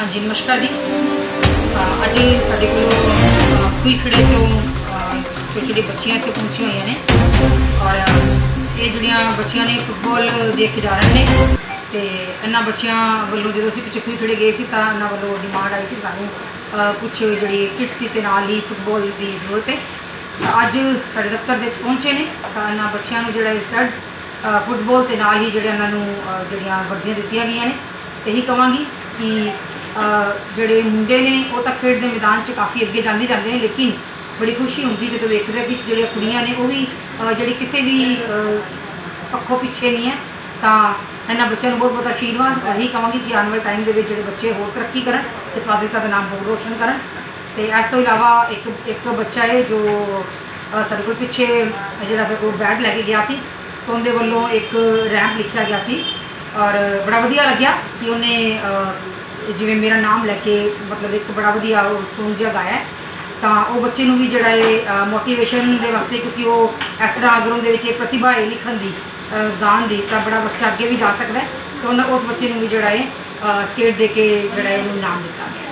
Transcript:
ਹਾਂਜੀ, ਨਮਸਕਾਰ ਜੀ। ਅੱਜ ਸਾਡੇ ਕੋਲ ਕੋਈ ਖੜੇ ਤੋਂ ਛੋਟੀ ਛੋਟੀ ਬੱਚੀਆਂ ਇੱਥੇ ਪਹੁੰਚੀਆਂ ਹੋਈਆਂ ਨੇ, ਔਰ, ਇਹ ਜਿਹੜੀਆਂ ਬੱਚੀਆਂ ਨੇ ਫੁੱਟਬਾਲ ਦੇਖ ਕੇ ਜਾ ਰਹੇ ਨੇ, ਤੇ ਇਹਨਾਂ ਬੱਚਿਆਂ ਵੱਲੋਂ ਜਦੋਂ ਅਸੀਂ ਪਿੱਛੇ ਕੋਈ ਖੜੇ ਗਏ ਸੀ, ਤਾਂ ਇਹਨਾਂ ਵੱਲੋਂ ਡਿਮਾਂਡ ਆਈ ਸੀ ਸਾਨੂੰ ਕੁਝ ਜਿਹੜੀ ਕਿਟਸ ਦੀ ਤੇ ਨਾਲ ਹੀ ਫੁੱਟਬਾਲ ਦੀ ਜ਼ਰੂਰਤ ਹੈ। ਅੱਜ ਸਾਡੇ ਦਫ਼ਤਰ ਵਿੱਚ ਪਹੁੰਚੇ ਨੇ, ਤਾਂ ਇਹਨਾਂ ਬੱਚਿਆਂ ਨੂੰ ਜਿਹੜਾ ਸਟੱਡ ਫੁੱਟਬਾਲ ਤੇ ਨਾਲ ਹੀ ਜਿਹੜੇ ਇਹਨਾਂ ਨੂੰ ਜਿਹੜੀਆਂ ਵਰਦੀਆਂ ਦਿੱਤੀਆਂ ਗਈਆਂ ਨੇ ਇਹੀ ਕਹਾਂਗੀ ਕਿ ਜਿਹੜੇ ਮੁੰਡੇ ਨੇ, ਉਹ ਤਾਂ ਖੇਡ ਦੇ ਮੈਦਾਨ 'ਚ ਕਾਫੀ ਅੱਗੇ ਜਾਂਦੇ ਜਾਂਦੇ ਨੇ, ਲੇਕਿਨ ਬੜੀ ਖੁਸ਼ੀ ਹੁੰਦੀ ਜਦੋਂ ਵੇਖਦੇ ਕਿ ਜਿਹੜੀਆਂ ਕੁੜੀਆਂ ਨੇ, ਉਹ ਵੀ ਜਿਹੜੀ ਕਿਸੇ ਵੀ ਪੱਖੋਂ ਪਿੱਛੇ ਨਹੀਂ ਹੈ। ਤਾਂ ਇਹਨਾਂ ਬੱਚਿਆਂ ਨੂੰ ਬਹੁਤ ਬਹੁਤ ਆਸ਼ੀਰਵਾਦ। ਇਹੀ ਕਹਾਂਗੀ ਕਿ ਆਉਣ ਵਾਲੇ ਟਾਈਮ ਦੇ ਵਿੱਚ ਜਿਹੜੇ ਬੱਚੇ ਹੋਰ ਤਰੱਕੀ ਕਰਨ ਤੇ ਫਾਜ਼ਿਲਕਾ ਦਾ ਨਾਮ ਹੋਰ ਰੋਸ਼ਨ ਕਰਨ। ਤੇ ਇਸ ਤੋਂ ਇਲਾਵਾ ਇੱਕ ਇੱਕ ਬੱਚਾ ਹੈ ਜੋ ਸਾਡੇ ਕੋਲ ਪਿੱਛੇ ਜਿਹੜਾ ਸਾਡੇ ਕੋਲ ਬੈਟ ਲੈ ਕੇ ਗਿਆ ਸੀ। ਤਾਂ ਉਹਦੇ ਵੱਲੋਂ ਇੱਕ ਰੈਂਪ ਲਿਖਿਆ ਗਿਆ ਸੀ। ਔਰ ਬੜਾ ਵਧੀਆ ਲੱਗਿਆ ਕਿ ਉਹਨੇ ਜਿਵੇਂ ਮੇਰਾ ਨਾਮ ਲੈ ਕੇ ਮਤਲਬ ਇੱਕ ਬੜਾ ਵਧੀਆ ਉਹ ਸੌਂਗ ਜਿਹਾ ਗਾਇਆ ਹੈ। ਤਾਂ ਉਹ ਬੱਚੇ ਨੂੰ ਵੀ ਜਿਹੜਾ ਹੈ ਮੋਟੀਵੇਸ਼ਨ ਦੇ ਵਾਸਤੇ ਕਿਉਂਕਿ ਉਹ ਇਸ ਤਰ੍ਹਾਂ ਅਗਰ ਉਹਦੇ ਵਿੱਚ ਇਹ ਪ੍ਰਤਿਭਾ ਹੈ ਲਿਖਣ ਦੀ ਅਹ, ਗਾਣ ਦੀ ਤਾਂ ਬੜਾ ਬੱਚਾ ਅੱਗੇ ਵੀ ਜਾ ਸਕਦਾ ਹੈ ਤਾਂ ਉਹਨਾਂ ਉਸ ਬੱਚੇ ਨੂੰ ਵੀ ਜਿਹੜਾ ਹੈ ਸਕੇਟ ਦੇ ਕੇ ਜਿਹੜਾ ਹੈ ਉਹਨੂੰ ਨਾਮ ਦਿੱਤਾ ਗਿਆ